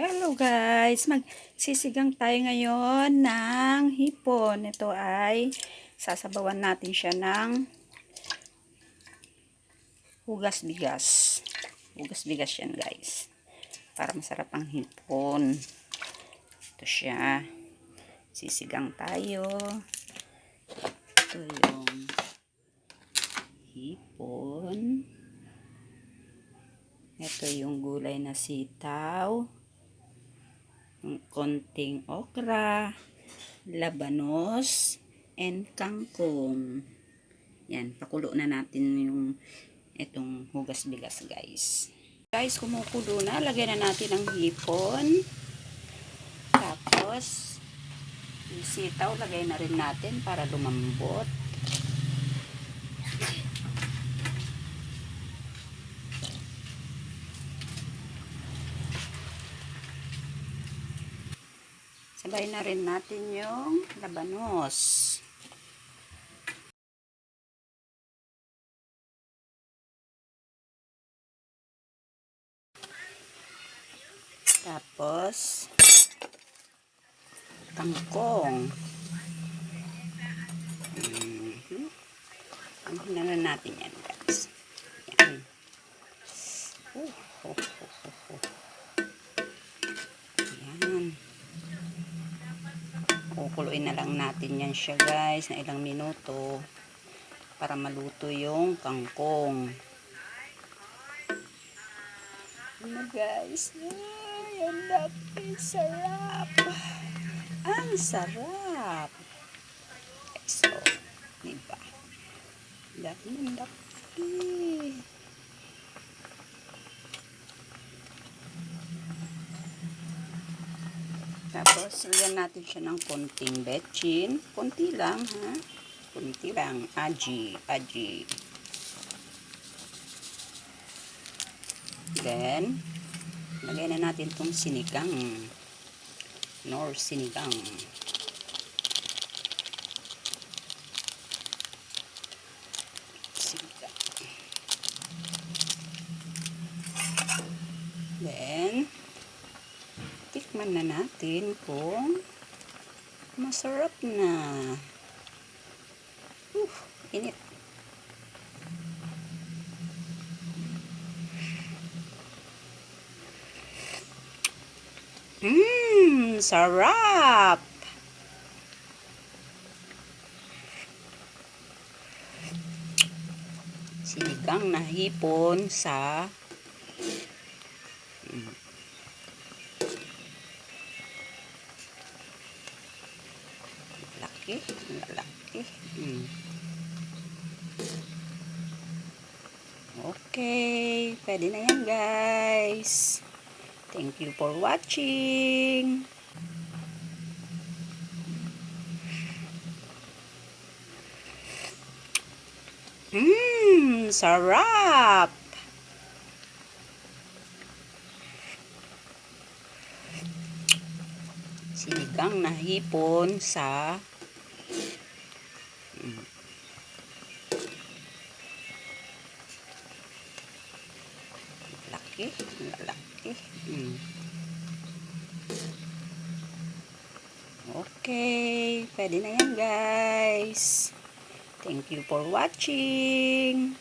Hello guys, magsisigang tayo ngayon ng hipon. Ito ay sasabawan natin siya ng hugas bigas. Hugas bigas yan guys. Para masarap ang hipon. Ito siya. Sisigang tayo. Ito yung hipon. Ito yung gulay na sitaw. Konting okra, labanos, and kangkong. Yan, pakulo na natin yung itong hugas bigas guys. Guys, kumukulo na. Lagyan na natin ang hipon. Tapos, yung sitaw, lagay na rin natin para lumambot. Sabay na rin natin yung labanos. Tapos, kangkong. Mm-hmm. Ano na natin yan, guys. Yan. Uh, oh, Kukuluin na lang natin yan siya, guys, na ilang minuto para maluto yung kangkong. Ano, guys? Ay, ang laki. Sarap. Ang sarap. So, diba? Laki ng laki. Tapos, lagyan natin siya ng konting betchin. Konti lang, ha? Konti lang. Aji. Aji. Then, lagay na natin itong sinigang. Nor sinigang. Sinigang. Then, tikman na natin kung masarap na. Uh, init. Mmm, sarap! Sinigang na hipon sa Mm. Laki, laki. Mm. Okay, pwede na yan guys. Thank you for watching. Mmm, sarap! Sinigang na hipon sa Mm. Laki, laki. Mm. Okay, pwede na yan guys. Thank you for watching.